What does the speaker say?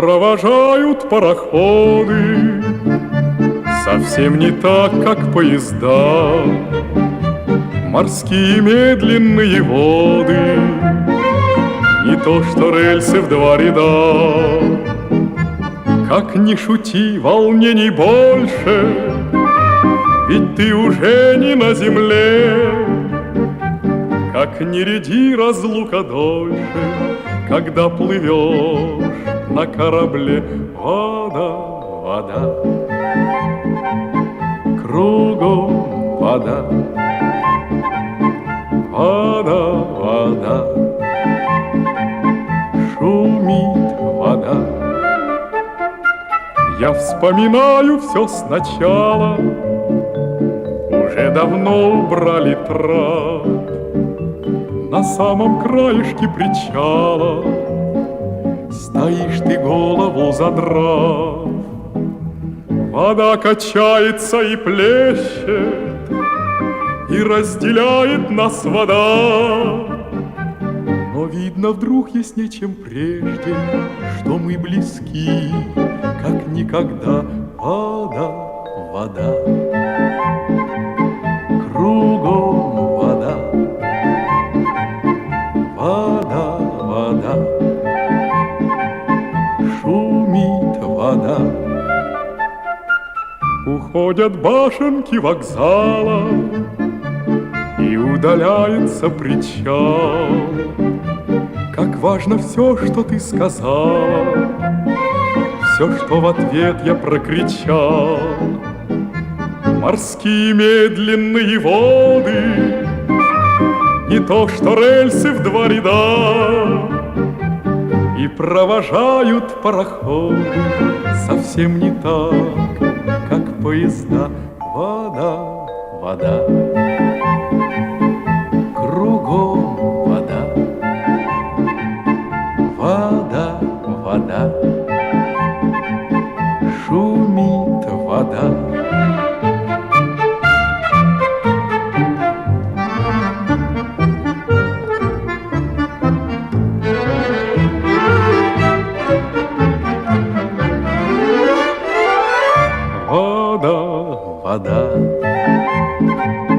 провожают пароходы, Совсем не так, как поезда, Морские медленные воды, Не то, что рельсы в два ряда. Как ни шути, волнений больше, Ведь ты уже не на земле. Как ни ряди разлука дольше, Когда плывешь на корабле, Вода, вода, кругом вода, вода, вода, шумит вода. Я вспоминаю все сначала, Уже давно убрали трап. На самом краешке причала Стоишь ты голову задрав Вода качается и плещет И разделяет нас вода. Но видно вдруг яснее, чем прежде Что мы близки, как никогда Вода, вода. Кругом вода Вода, вода Вода. Уходят башенки вокзала И удаляется причал. Как важно все, что ты сказала Все, что в ответ я прокричал. Морские медленные воды Не то, что рельсы в два ряда И провожают пароходы Совсем не так, как поезда. Вода, вода. Кругом вода. Вода, вода. Шумит вода fadar.